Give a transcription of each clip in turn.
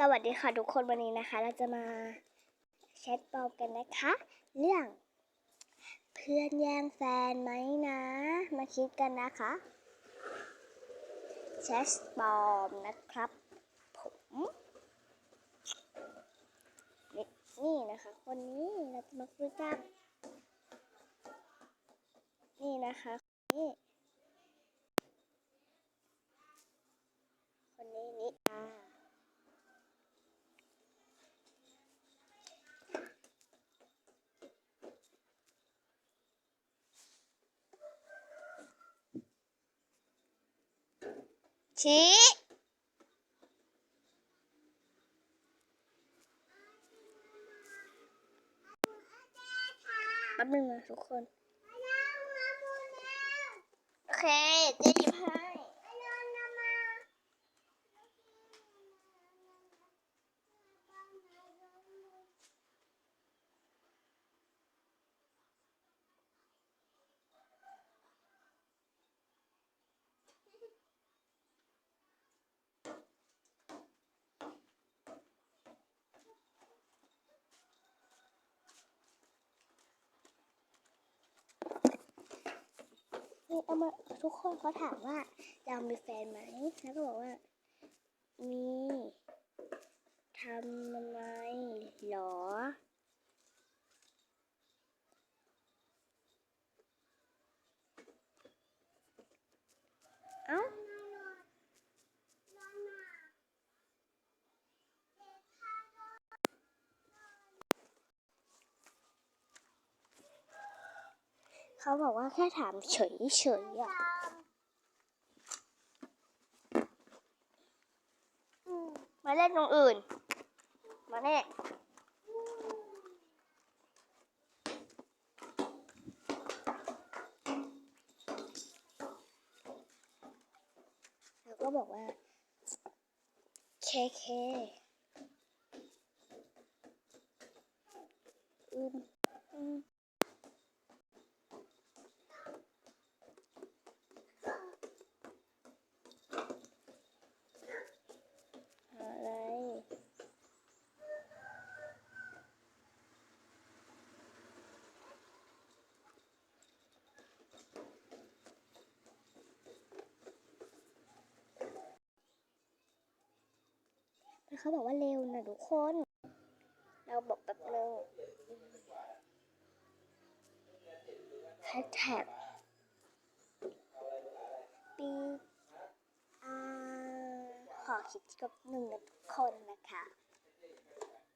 สวัสดีค่ะทุกคนวันนี้นะคะ เราจะมาแชทเบากันนะคะ เรื่อง เพื่อนแย่งแฟนไหมนะ มาคิดกันนะคะแชทบอมนะครับ ผมนี่นี่นะคะคนนี้เราจะมาคุยกับนี่นะคะนี่คนนี้นิอา ชี้แป๊บนึงนะทุกคน โอเคเจ๊หยิบให้ เอามาทุกคนเขาถามว่าเรามีแฟนไหมแล้วก็บอกว่า มีทำทำไมหรอ เอ้า เขาบอกว่าแค่ถามเฉยๆอะมาเล่นตรงอื่น มาเน่แล้วก็บอกว่า เคเคอืม อะไร แล้วเขาบอกว่าเร็วนะทุกคน เราบอกแบบนึงแฮชแท็กปีอ่าขอคิดกับหนึ่งนะทุกคนนะคะ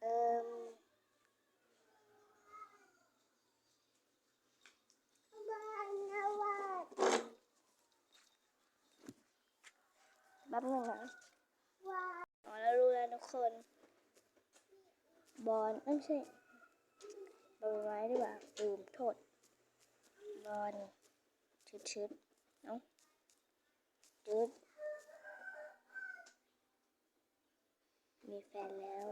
เอิมแป๊บหนึงนะ อ๋อแล้วรู้แล้วทุกคน บอลไม่ใช่บอลไม้ดีกว่าลืมโทษ บอลชืดชืดๆเอ้าชืดมีแฟนแล้ว